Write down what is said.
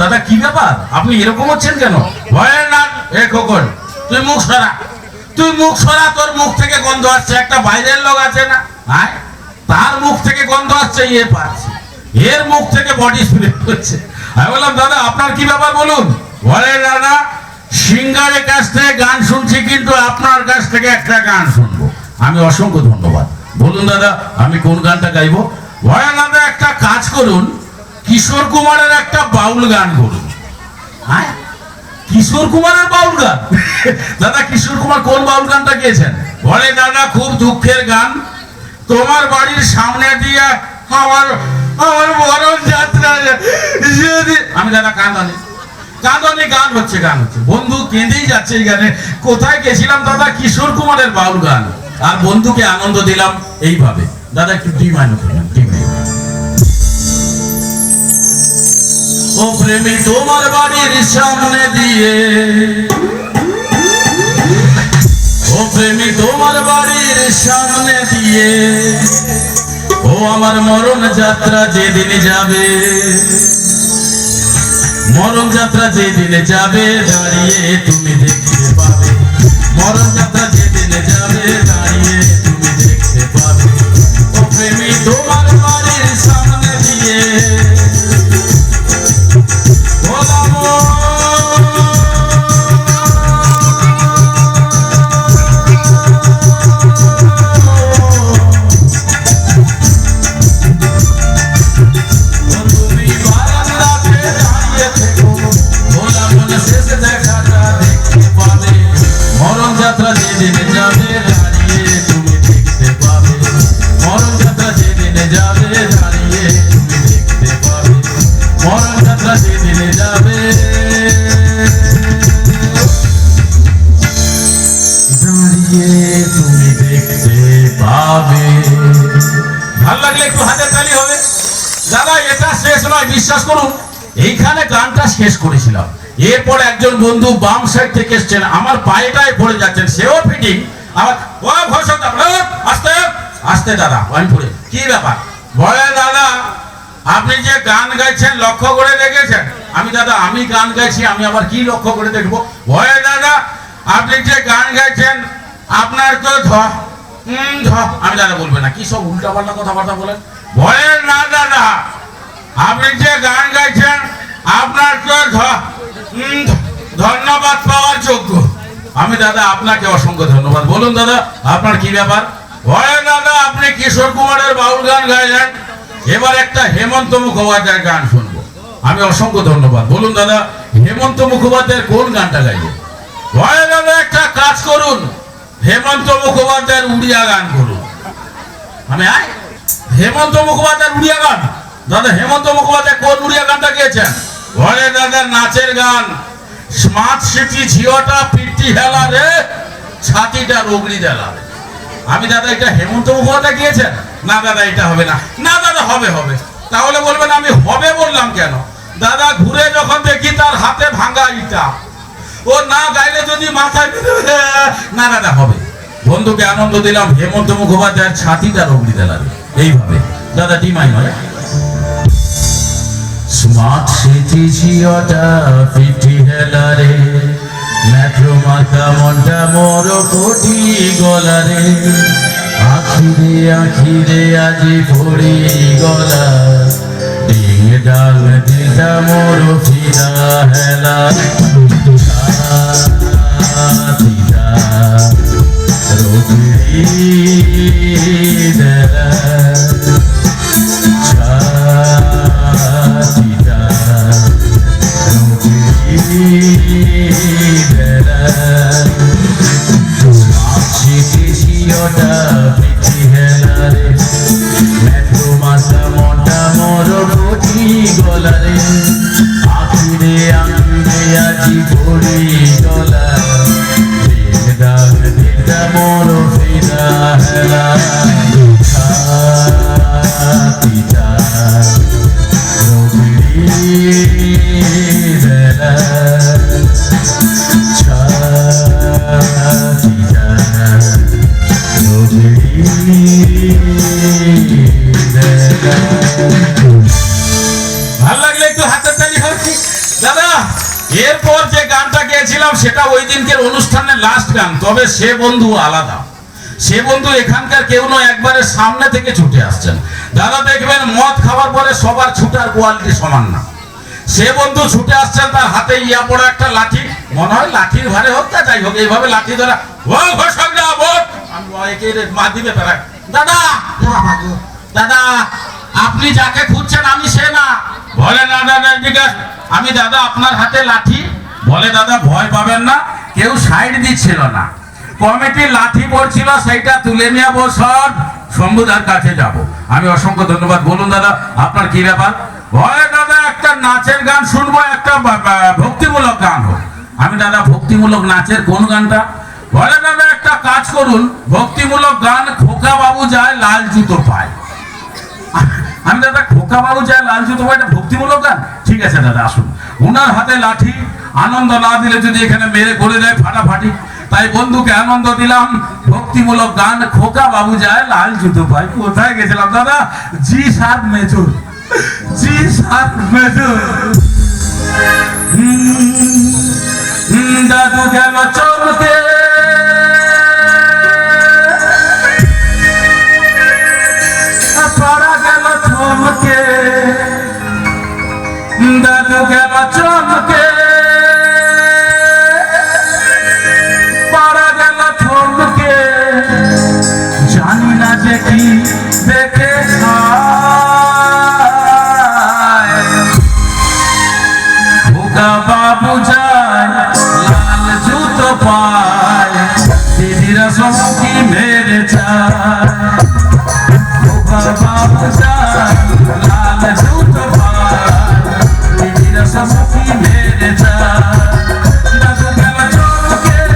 দাদা কি ব্যাপার? আপনি এরকম হচ্ছেন কেন? ভয়ের না, এ খোকন, তুই মুখ সরা। তুই মুখ সরা, তোর মুখ থেকে গন্ধ আসছে। একটা বাইরের লোক আছে না? হ্যাঁ তার মুখ থেকে গন্ধ আসছে ইয়ে পাচ্ছে। এর মুখ থেকে বডি স্প্রে হচ্ছে আমি বললাম, দাদা, আপনার কি ব্যাপার বলুন? বলে দাদা সিঙ্গারের কাছ থেকে গান শুনছি, কিন্তু আপনার কাছ থেকে একটা গান শুনব। আমি অসংখ্য ধন্যবাদ। বলুন দাদা, আমি কোন গানটা গাইবো? বলে দাদা একটা কাজ করুন, কিশোর কুমারের একটা বাউল গান করুন। হ্যাঁ? কিশোর কুমারের বাউল গান? দাদা, কিশোর কুমার কোন বাউল গানটা গিয়েছেন? বলে, দাদা, খুব দুঃখের গান। তোমার বাড়ির সামনে দিয়ে আমার আমার বড় যাত্রা আমি দাদা, কাঁদানি। কাঁদানি, গান হচ্ছে গান হচ্ছে। বন্ধু, কেঁদেই যাচ্ছে এই গানে। কোথায় গেছিলাম, দাদা? কিশোর কুমারের বাউল গান। আর বন্ধুকে আনন্দ দিলাম এইভাবে। দাদা, একটু ডি মাইনর করবেন ডি মাইনর ও প্রেমী তোমার বাড়ির সামনে দিয়ে। ও প্রেমী তোমার বাড়ির সামনে দিয়ে। ও আমার মরণ যাত্রা যেদিন যাবে। মরণ যাত্রা যেদিনে যাবে, দাঁড়িয়ে তুমি দেখতে পাবে। মরণ যাত্রা দাদা, এটা শেষ নয়, বিশ্বাস করুন। এইখানে গানটা শেষ করেছিলাম। এরপর একজন বন্ধু বাম সাইড থেকে এসছেন, আমার পায়েটায় পড়ে যাচ্ছেন, সেও ফিটিং ঘোষক আস্তে আস্তে দাদা, আমি পড়ে কি ব্যাপার? বলে, দাদা, আপনি যে গান গাইছেন, লক্ষ্য করে দেখেছেন? আমি, দাদা, আমি গান গাইছি, আমি আবার কি লক্ষ্য করে দেখব? ভয়ে দাদা, আপনি যে গান গাইছেন, আপনার তো ধ আমি, দাদা, বলবেন না, কি সব উল্টা পাল্টা কথাবার্তা বলেন? ভয়ের না দাদা। আপনি যে গান গাইছেন, আপনার তো ধন্যবাদ পাওয়ার যোগ্য। আমি দাদা, আপনাকে অসংখ্য ধন্যবাদ। বলুন দাদা, আপনার কি ব্যাপার? ভয়ে দাদা, আপনি কিশোর কুমারের বাউল গান গাইলেন। এবার একটা হেমন্ত মুখোপাধ্যায়ের গান শুনব। আমি অসংখ্য ধন্যবাদ। বলুন দাদা, হেমন্ত মুখোপাধ্যায়ের কোন গানটা গাইবেন ভয়ে দাদা, একটা কাজ করুন। হেমন্ত মুখোপাধ্যায়ের উড়িয়া গান করুন। আমি আয়। হেমন্ত মুখোপাধ্যায়ের উড়িয়া গান দাদা, হেমন্ত মুখোপাধ্যায় কোন উড়িয়া গানটা গেয়েছেন? ঘরে দাদা, নাচের গান। স্মার্ট সিটি, ঝিওটা পিটি হেলা রে, ছাতিটা রোগড়ি দেলা আমি দাদা, এটা হেমন্ত মুখোপাধ্যায় গিয়েছেন? না দাদা, এটা হবে না। না দাদা, হবে হবে। তাহলে বলবেন আমি হবে বললাম কেন? দাদা, ঘুরে যখন দেখি তার হাতে ভাঙা ইটা। ও না গাইলে যদি মাথায় না দাদা, হবে। বন্ধুকে আনন্দ দিলাম, হেমন্ত মুখোপাধ্যায়ের ছাতিটা রোগড়ি দিলাম এইভাবে দাদা টিমাই নয় স্মার্ট সিটি ঝিওটা পিটি হেলারে মেট্রো মাথা মনটা মোর কোটি গলারে আখিরে আখিরে আজি পড়ি গলা ডিং ডাং দিদা মোর ফিরা হেলা দিদা দেলা গলারে আখিরে আখিরে আজি পড়ি গলা দাগ দিদা মোর ফিরা হেলা গানটা সেটা ওই দিনকের অনুষ্ঠানের লাস্ট গান, তবে সে বন্ধু আলাদা। সে বন্ধু এখানকার কেউ নয়, একবারে সামনে থেকে ছুটে আসছেন। দাদা, দেখবেন মদ খাওয়ার পরে সবার ছুটার কোয়ালিটি সমান না। সে বন্ধু ছুটে আসছেন, তার হাতে ইয়া পড়া একটা লাঠি। মনে হয় লাঠির ভারে হোক তা যাই হোক, এইভাবে লাঠি ধরা। না আমি সে না। বলে, না আমি দাদা, আপনার হাতে লাঠি বলে, দাদা, ভয় পাবেন না, কেউ সাইড দিচ্ছিল না। কমিটি লাঠি পড়ছিল, সেইটা তুলে নিয়ে বসর শম্ভুদার কাছে যাব। আমি অসংখ্য ধন্যবাদ। বলুন, দাদা, আপনার কি ব্যাপার? ভয়, দাদা, একটা নাচের গান শুনব, একটা ভক্তিমূলক গান হোক। আমি, দাদা, ভক্তিমূলক নাচের কোন গানটা? বলে দাদা, একটা কাজ করুন, ভক্তিমূলক গান খোকা বাবু যায় লাল জুতো পায়। আমি, দাদা খোকা বাবু যায় লাল জুতো পায়, এটা ভক্তিমূলক গান? ঠিক আছে, দাদা, আসুন। ওনার হাতে লাঠি আনন্দ না দিলে যদি এখানে মেরে করে দেয় ফাটাফাটি। তাই বন্ধুকে আনন্দ দিলাম। ভক্তিমূলক গান খোকা বাবু যায়, লাল জুতো পায়। কোথায় গেছিলাম দাদা? জি সাত মেজর। জি সাত মেজর। দাদু গেল চলতে। দাদু গেল চমকে জানি না যে কি দেখে ভোগা বাবু যায়, লাল জুতো পায়, দিদিরা সবকি মেরে চায় ভোগা বাবু যায়, লাল জুতো পায়, দিদিরা সবকি মেরে চায়